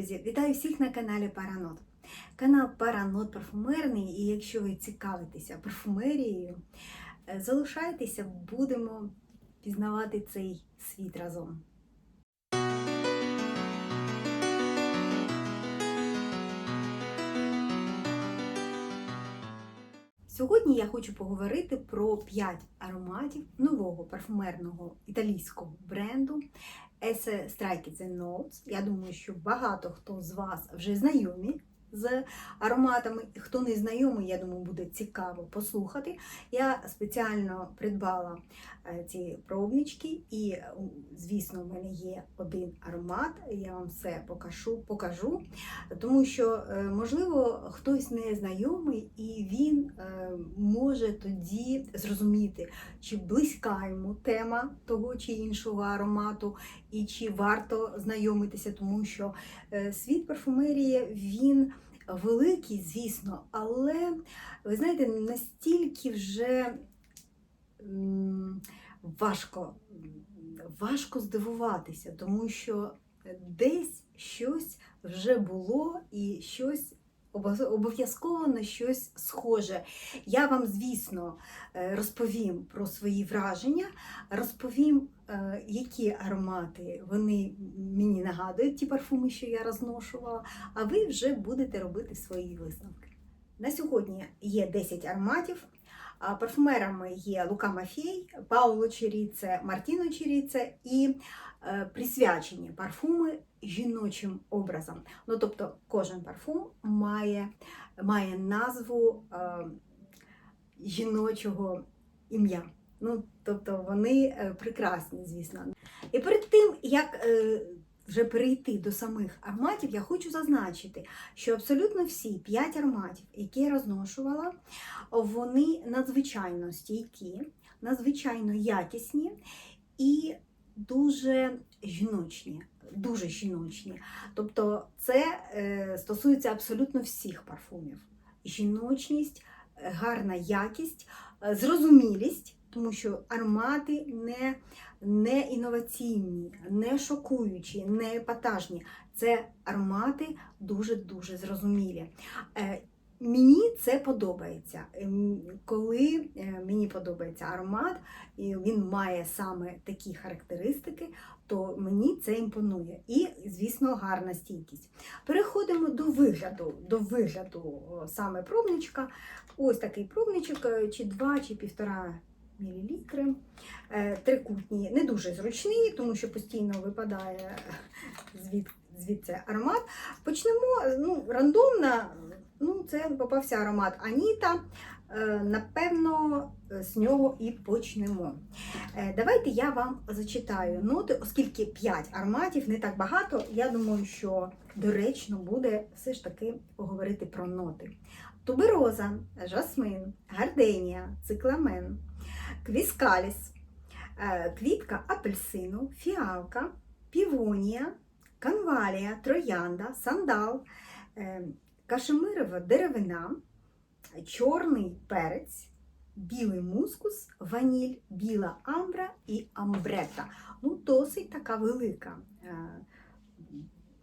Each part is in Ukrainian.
друзі! Вітаю всіх на каналі Паранот. Канал Паранот парфумерний, і якщо ви цікавитеся парфумерією, е, залишайтеся, будемо пізнавати цей світ разом. Сьогодні я хочу поговорити про 5 ароматів нового парфумерного італійського бренду Esse Strike the Notes. Я думаю, що багато хто з вас вже знайомі з ароматами. Хто не знайомий, я думаю, буде цікаво послухати. Я спеціально придбала е, ці пробнички, і, звісно, в мене є один аромат. Я вам все покажу, покажу. Тому що, е, можливо, хтось не знайомий, і він е, може тоді зрозуміти, чи близька йому тема того чи іншого аромату, і чи варто знайомитися, тому що е, світ парфумерії він великий, звісно, але ви знаєте, настільки вже важко, важко здивуватися, тому що десь щось вже було і щось. Обов'язково на щось схоже. Я вам, звісно, е, розповім про свої враження, розповім, е, які аромати вони мені нагадують, ті парфуми, що я розношувала, а ви вже будете робити свої висновки. На сьогодні є 10 ароматів. Парфумерами є Лука Мафій, Пауло Черіце, Мартіно Черіце і присвячені парфуми жіночим образом. Ну, тобто кожен парфум має, має назву е, жіночого ім'я. Ну, тобто вони е, прекрасні, звісно. І перед тим, як е, вже перейти до самих ароматів, я хочу зазначити, що абсолютно всі п'ять ароматів, які я розношувала, вони надзвичайно стійкі, надзвичайно якісні і дуже жіночні. Дуже жіночні. Тобто це е, стосується абсолютно всіх парфумів. Жіночність, е, гарна якість, е, зрозумілість, тому що аромати не, не інноваційні, не шокуючі, не епатажні. Це аромати дуже-дуже зрозумілі. Е, Мені це подобається. Ем, Коли е, мені подобається аромат, і він має саме такі характеристики, то мені це імпонує. І, звісно, гарна стійкість. Переходимо до вигляду, до вигляду саме пробничка. Ось такий пробничок, е, чи 2, чи 1,5 мл. Е, Трикутні, не дуже зручний, тому що постійно випадає звід, звідси аромат. Почнемо ну, рандомно. Ну, це попався аромат Аніта. Е, Напевно, з нього і почнемо. Е, Давайте я вам зачитаю ноти, оскільки 5 ароматів не так багато. Я думаю, що доречно буде все ж таки поговорити про ноти. Тубероза, жасмин, гарденія, цикламен, квіскаліс, е, квітка апельсину, фіалка, півонія, канвалія, троянда, сандал, кашемирова деревина, чорний перець, білий мускус, ваніль, біла амбра і амбрета. Ну, досить така велика е,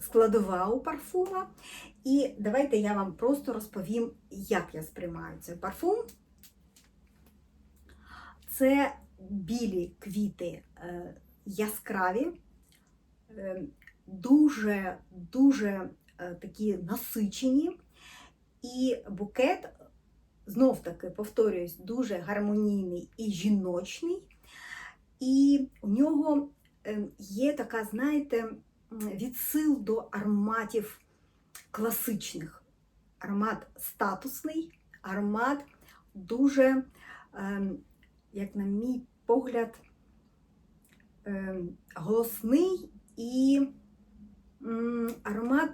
складова у парфума. І давайте я вам просто розповім, як я сприймаю цей парфум. Це білі квіти е, яскраві, е, дуже дуже е, такі насичені, і букет, знов таки, повторююсь, дуже гармонійний і жіночний. І у нього е, є така, знаєте, відсил до ароматів класичних. Аромат статусний, аромат дуже, ем, як на мій погляд, голосний і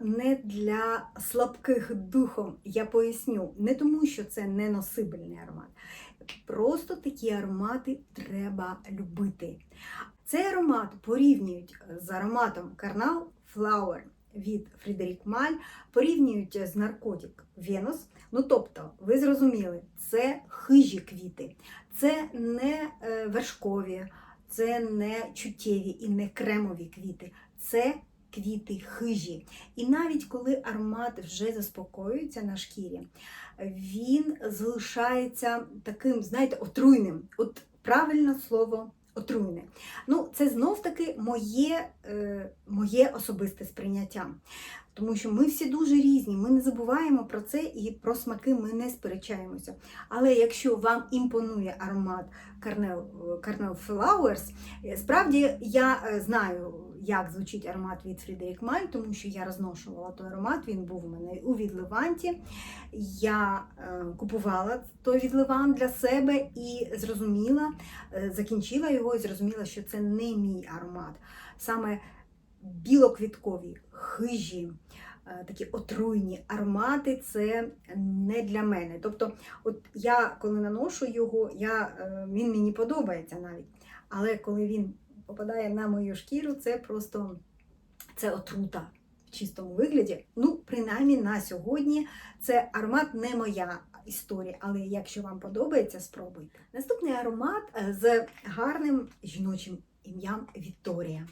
не для слабких духом. Я поясню, не тому, що це не носибельний аромат. Просто такі аромати треба любити. Цей аромат порівнюють з ароматом Carnal Flower від Фрідерік Маль, порівнюють з наркотик Венус. Ну, тобто, ви зрозуміли, це хижі квіти, це не е, вершкові, це не чуттєві і не кремові квіти, це квіти хижі. І навіть коли аромат вже заспокоюється на шкірі, він залишається таким, знаєте, отруйним. От правильне слово отруйне. Ну, це знов таки моє, е, моє особисте сприйняття. Тому що ми всі дуже різні, ми не забуваємо про це і про смаки ми не сперечаємося. Але якщо вам імпонує аромат Carnel, Carnel Flowers, е, справді я е, знаю, як звучить аромат від Фрідерік Маль, тому що я розношувала той аромат, він був у мене у відливанті. Я купувала той відливан для себе і зрозуміла, закінчила його і зрозуміла, що це не мій аромат. Саме білоквіткові, хижі, е, такі отруйні аромати це не для мене. Тобто, от я коли наношу його, я, е, він мені подобається навіть. Але коли він попадає на мою шкіру, це просто це отрута в чистому вигляді. Ну, принаймні на сьогодні це аромат не моя історія, але якщо вам подобається, спробуйте. Наступний аромат е, з гарним жіночим ім'ям Вікторія.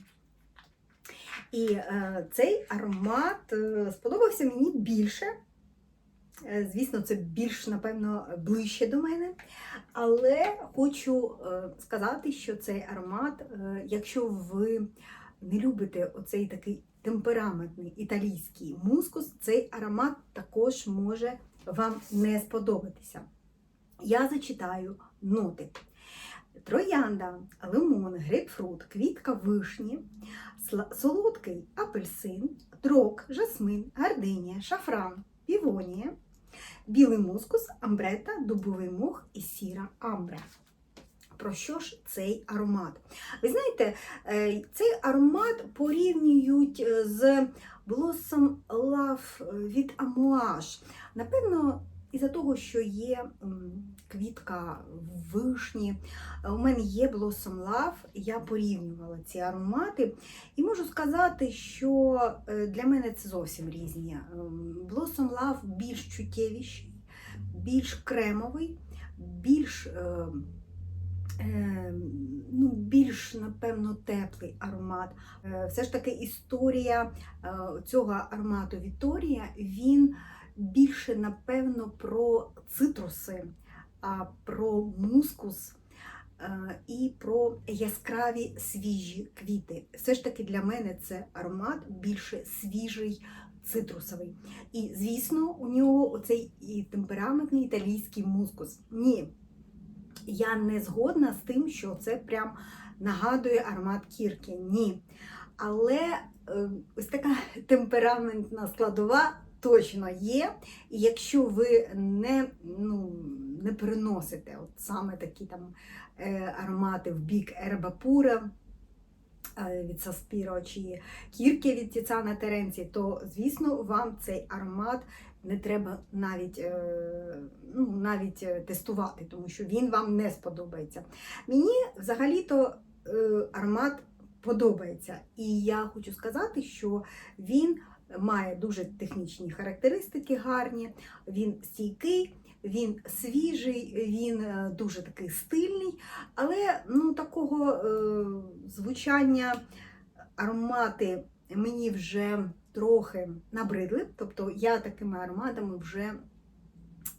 І е, цей аромат е, сподобався мені більше. Е, Звісно, це більш, напевно, ближче до мене. Але хочу сказати, що цей аромат, якщо ви не любите оцей такий темпераментний італійський мускус, цей аромат також може вам не сподобатися. Я зачитаю ноти. Троянда, лимон, грейпфрут, квітка вишні, солодкий апельсин, дрок, жасмин, гарденія, шафран, півонія, білий мускус, амбрета, дубовий мох і сіра амбра. Про що ж цей аромат? Ви знаєте, е, цей аромат порівнюють е, з Blossom Love від Amouage. Напевно, із-за того, що є квітка вишні, е, у мене є Blossom Love, я порівнювала ці аромати. І можу сказати, що для мене це зовсім різні. Blossom Love більш чуттєвіший, більш кремовий, більш, ну, більш, напевно, теплий аромат. Е, Все ж таки історія е, цього аромату Вікторія, він більше, напевно, про цитруси, а про мускус е, і про яскраві свіжі квіти. Все ж таки для мене це аромат більше свіжий, цитрусовий. І, звісно, у нього оцей і темпераментний італійський мускус. Ні, я не згодна з тим, що це прям нагадує аромат кірки. Ні. Але е, ось така темпераментна складова точно є. І якщо ви не, ну, не переносите от саме такі там е, аромати в бік ербапура е, від Саспіро чи кірки від Тіцана Теренці, то, звісно, вам цей аромат не треба навіть, е, ну, навіть е, тестувати, тому що він вам не сподобається. Мені взагалі-то е, аромат подобається. І я хочу сказати, що він має дуже технічні характеристики гарні, він стійкий, він свіжий, він дуже такий стильний, але ну, такого е, звучання аромати мені вже трохи набридли. Тобто я такими ароматами вже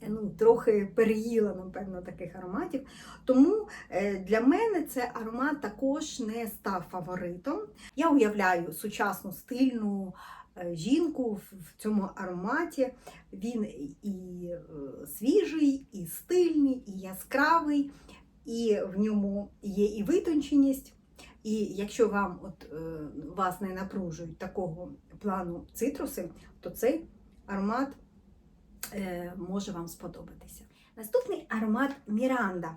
ну, трохи переїла, напевно, таких ароматів. Тому е, для мене цей аромат також не став фаворитом. Я уявляю сучасну стильну е, жінку в цьому ароматі. Він і е, свіжий, і стильний, і яскравий, і в ньому є і витонченість. І якщо вам от, е, вас не напружують такого плану цитруси, то цей аромат е, може вам сподобатися. Наступний аромат Міранда.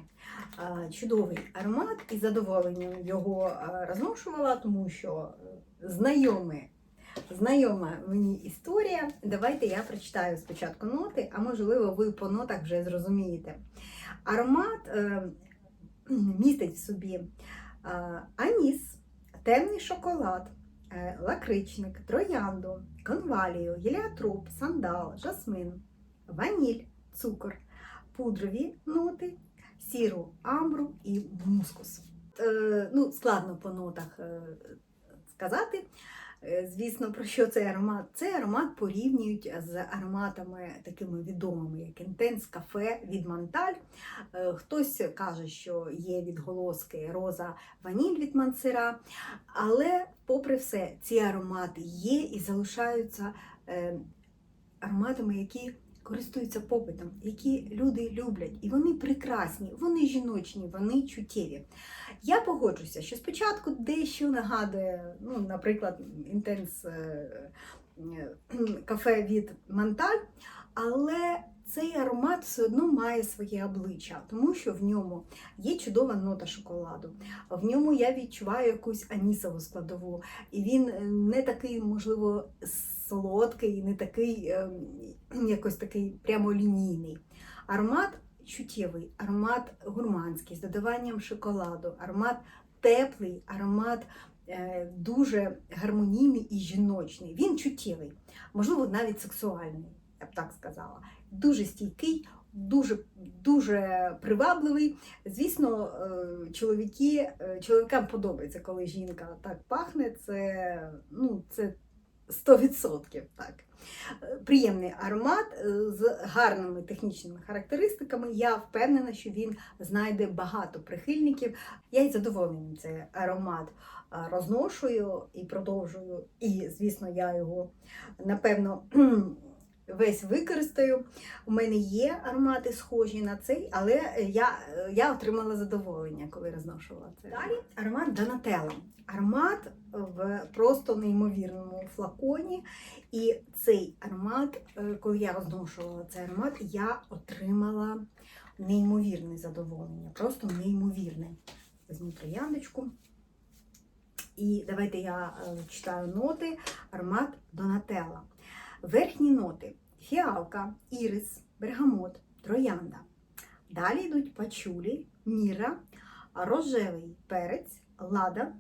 Чудовий аромат і задоволенням його е, розношувала, тому що знайоме, знайома мені історія. Давайте я прочитаю спочатку ноти, а можливо, ви по нотах вже зрозумієте. Аромат містить в собі аніс, темний шоколад, е, лакричник, троянду, конвалію, геліотроп, сандал, жасмин, ваніль, цукор, пудрові ноти, сіру амбру і мускус. Е, ну, складно по нотах е, сказати. Е, Звісно, про що цей аромат? Цей аромат порівнюють з ароматами такими відомими, як інтенс, кафе від Монталь. Е, Хтось каже, що є відголоски роза ваніль від Мансера. Але, попри все, ці аромати є і залишаються е, ароматами, які користуються попитом, які люди люблять. І вони прекрасні, вони жіночні, вони чуттєві. Я погоджуся, що спочатку дещо нагадує, ну, наприклад, інтенс е, е, кафе від Монталь, але цей аромат все одно має своє обличчя, тому що в ньому є чудова нота шоколаду. В ньому я відчуваю якусь анісову складову, і він е, не такий, можливо, солодкий, не такий е, якось такий прямолінійний. Аромат чуттєвий, аромат гурманський з додаванням шоколаду, аромат теплий, аромат е, дуже гармонійний і жіночний. Він чуттєвий, можливо, навіть сексуальний, я б так сказала. Дуже стійкий, дуже, дуже привабливий. Звісно, е, чоловіки, е, чоловікам подобається, коли жінка так пахне. Це, ну, це 100%. Так. Приємний аромат е, з гарними технічними характеристиками. Я впевнена, що він знайде багато прихильників. Я й задоволений цей аромат е, розношую і продовжую. І, звісно, я його напевно весь використаю. У мене є аромати схожі на цей, але я, я отримала задоволення, коли розношувала це. Далі аромат Donatella. Аромат в просто неймовірному флаконі. І цей аромат, е, коли я розношувала цей аромат, я отримала неймовірне задоволення. Просто неймовірне. Візьму трояндочку. І давайте я е, читаю ноти. Аромат Донателла. Верхні ноти: фіалка, ірис, бергамот, троянда. Далі йдуть пачулі, міра, рожевий перець, лада,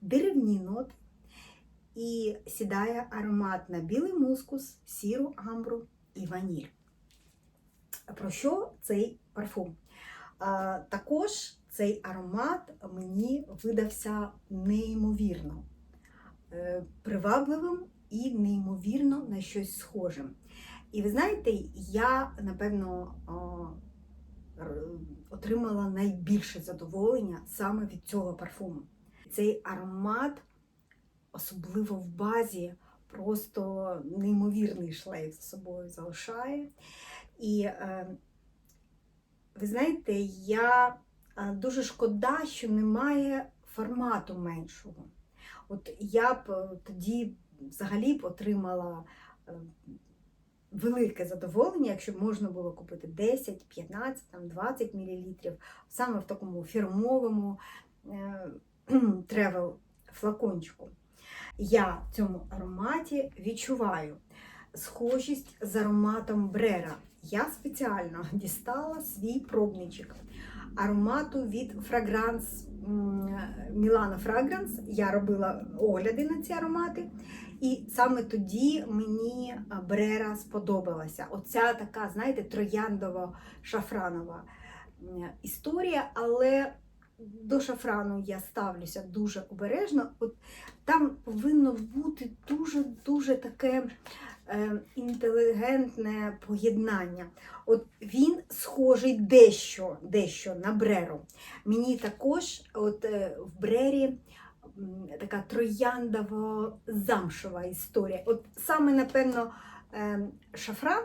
деревні ноти. І сідає аромат на білий мускус, сіру амбру і ваніль. Про що цей парфум? Також цей аромат мені видався неймовірно е, привабливим і неймовірно на щось схожим. І ви знаєте, я, напевно, отримала найбільше задоволення саме від цього парфуму. Цей аромат, особливо в базі, просто неймовірний шлейф за собою залишає. І е, ви знаєте, я е, дуже шкода, що немає формату меншого. От я б е, тоді взагалі б отримала е, велике задоволення, якщо б можна було купити 10, 15, там, 20 мл саме в такому фірмовому тревел флакончику. Я в цьому ароматі відчуваю схожість з ароматом Брера. Я спеціально дістала свій пробничок аромату від Fragrance м, Milano Fragrance. Я робила огляди на ці аромати. І саме тоді мені Брера сподобалася. Оця така, знаєте, трояндово-шафранова історія, але до шафрану я ставлюся дуже обережно. От там повинно бути дуже-дуже таке інтелігентне поєднання. От він схожий дещо, дещо на бреру. Мені також от, е, в брері така трояндово-замшева історія. От саме, напевно, е, шафран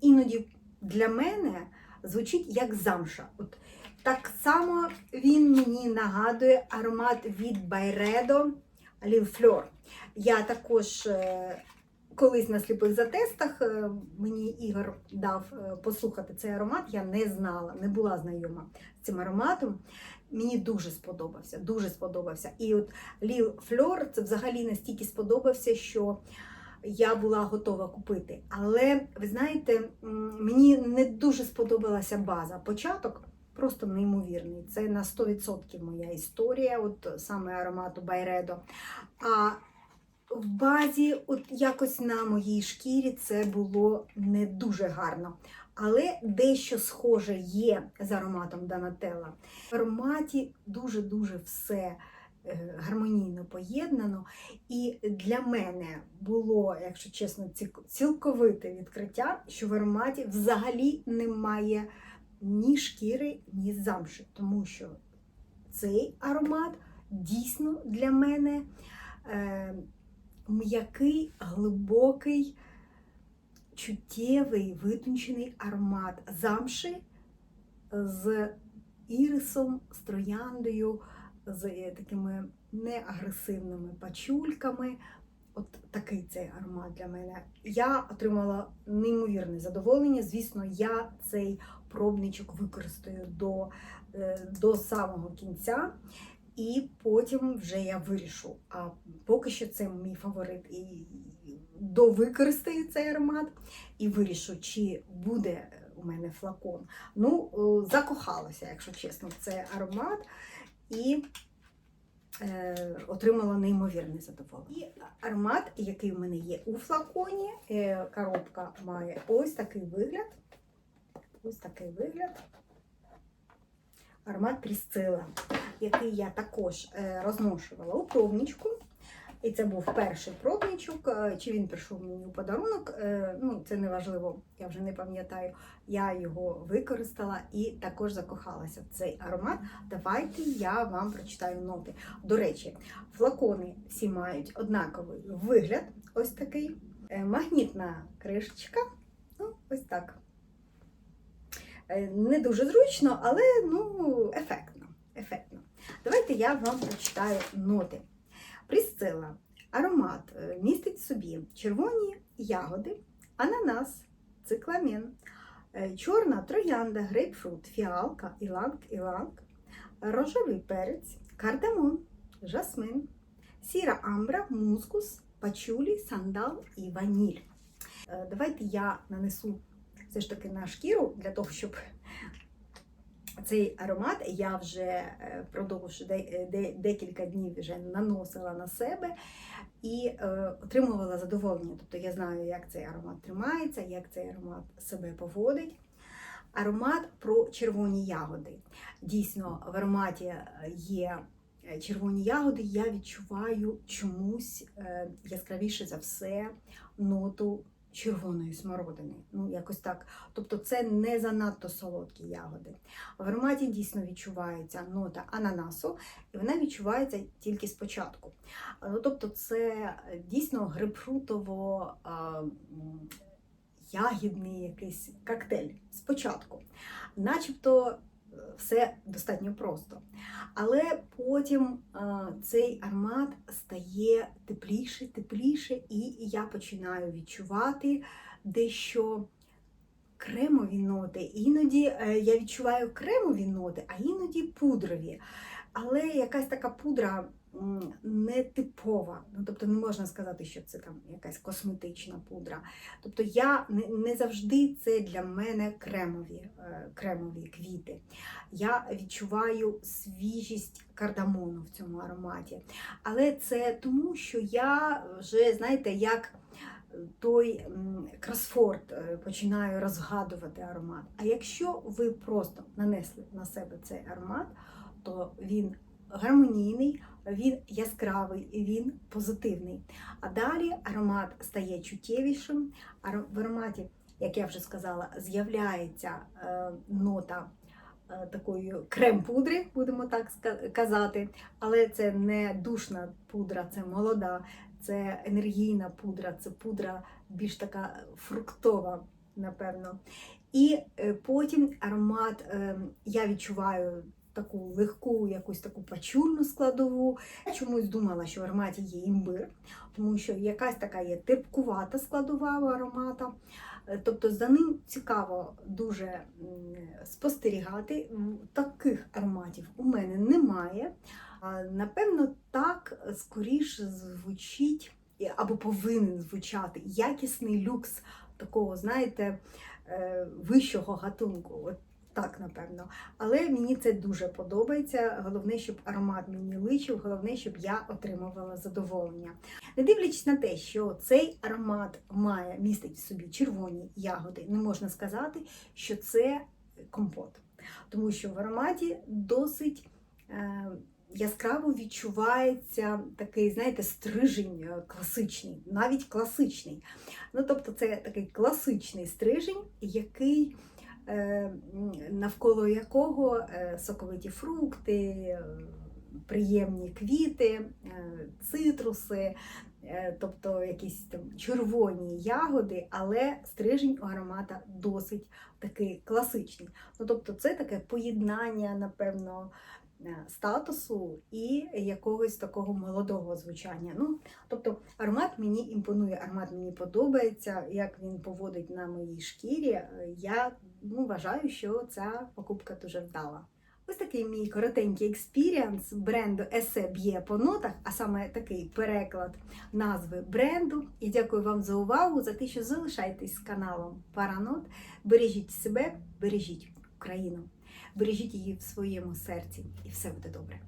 іноді для мене звучить як замша. От так само він мені нагадує аромат від Байредо Lil Я також е, колись на сліпих затестах е, мені Ігор дав е, послухати цей аромат. Я не знала, не була знайома з цим ароматом. Мені дуже сподобався, дуже сподобався. І от Lil Fleur це взагалі настільки сподобався, що я була готова купити. Але ви знаєте, мені не дуже сподобалася база. Початок просто неймовірний. Це на 100% моя історія, от саме аромату Байредо. А в базі, от якось на моїй шкірі, це було не дуже гарно. Але дещо схоже є з ароматом Donatella. В ароматі дуже-дуже все е, гармонійно поєднано. І для мене було, якщо чесно, цілковите відкриття, що в ароматі взагалі немає ні шкіри, ні замши, тому що цей аромат дійсно для мене е, м'який, глибокий, чуттєвий, витончений аромат замши з ірисом, з трояндою, з е, такими неагресивними пачульками. От такий цей аромат для мене. Я отримала неймовірне задоволення. Звісно, я цей пробничок використаю до, е, до самого кінця. І потім вже я вирішу. А поки що це мій фаворит. І довикористаю цей аромат і вирішу, чи буде у мене флакон. Ну, закохалася, якщо чесно, в цей аромат. І е, отримала неймовірне задоволення. І аромат, який в мене є у флаконі, е, коробка має ось такий вигляд. Ось такий вигляд. Аромат Прісцила, який я також е, розношувала у пробничку. І це був перший пробничок. Е, Чи він прийшов мені у подарунок? е, Ну, це не важливо, я вже не пам'ятаю. Я його використала і також закохалася в цей аромат. Давайте я вам прочитаю ноти. До речі, флакони всі мають однаковий вигляд. Ось такий. Магнітна кришечка. Ну, ось так. Е, Не дуже зручно, але ну, ефектно. ефектно. Давайте я вам прочитаю ноти. Присцила. Аромат е, містить в собі червоні ягоди, ананас, цикламен, е, чорна троянда, грейпфрут, фіалка, іланг, іланг, рожевий перець, кардамон, жасмин, сіра амбра, мускус, пачулі, сандал і ваніль. Давайте я нанесу все ж таки на шкіру для того, щоб цей аромат я вже е, впродовж де- декілька днів вже наносила на себе і е, отримувала задоволення. Тобто я знаю, як цей аромат тримається, як цей аромат себе поводить. Аромат про червоні ягоди. Дійсно, в ароматі е, є е, червоні ягоди, я відчуваю чомусь е, яскравіше за все ноту червоної смородини. Ну, якось так. Тобто це не занадто солодкі ягоди. В ароматі дійсно відчувається нота ананасу, і вона відчувається тільки спочатку. Ну, тобто, це дійсно м, ягідний якийсь коктейль спочатку. Начебто е, все достатньо просто. Але потім цей аромат стає тепліше, тепліше, і я починаю відчувати дещо кремові ноти. Іноді е, я відчуваю кремові ноти, а іноді пудрові. Але якась така пудра нетипова. Ну, тобто не можна сказати, що це там якась косметична пудра. Тобто я не, завжди це для мене кремові, е, кремові квіти. Я відчуваю свіжість кардамону в цьому ароматі. Але це тому, що я вже, знаєте, як той м, кросфорд е, починаю розгадувати аромат. А якщо ви просто нанесли на себе цей аромат, то він гармонійний, він яскравий, він позитивний. А далі аромат стає чуттєвішим. В ароматі, як я вже сказала, з'являється е, нота е, такої крем-пудри, будемо так казати. Але це не душна пудра, це молода, це енергійна пудра, це пудра більш така фруктова, напевно. І е, потім аромат я відчуваю таку легку, якусь таку пачульну складову. Я чомусь думала, що в ароматі є імбир, тому що якась така є терпкувата складова аромата. Е, Тобто за ним цікаво дуже спостерігати. Таких ароматів у мене немає. Напевно, так скоріше звучить або повинен звучати якісний люкс такого, знаєте, е, вищого гатунку. От так, напевно. Але мені це дуже подобається. Головне, щоб аромат мені личив, головне, щоб я отримувала задоволення. Не дивлячись на те, що цей аромат має містить в собі червоні ягоди, не можна сказати, що це компот. Тому що в ароматі досить е, яскраво відчувається такий, знаєте, стрижень е, класичний, навіть класичний. Ну, тобто, це такий класичний стрижень, який навколо якого е, соковиті фрукти, е, приємні квіти, е, цитруси, е, тобто якісь там червоні ягоди, але стрижень у аромата досить такий класичний. Ну, тобто, це таке поєднання, напевно, е, статусу і якогось такого молодого звучання. Ну, тобто, аромат мені імпонує, аромат мені подобається, як він поводить на моїй шкірі. Е, Я ну, вважаю, що ця покупка дуже вдала. Ось такий мій коротенький експіріанс бренду Есе б'є по нотах, а саме такий переклад назви бренду. І дякую вам за увагу, за те, що залишаєтесь з каналом Паранот. Бережіть себе, бережіть Україну, бережіть її в своєму серці, і все буде добре.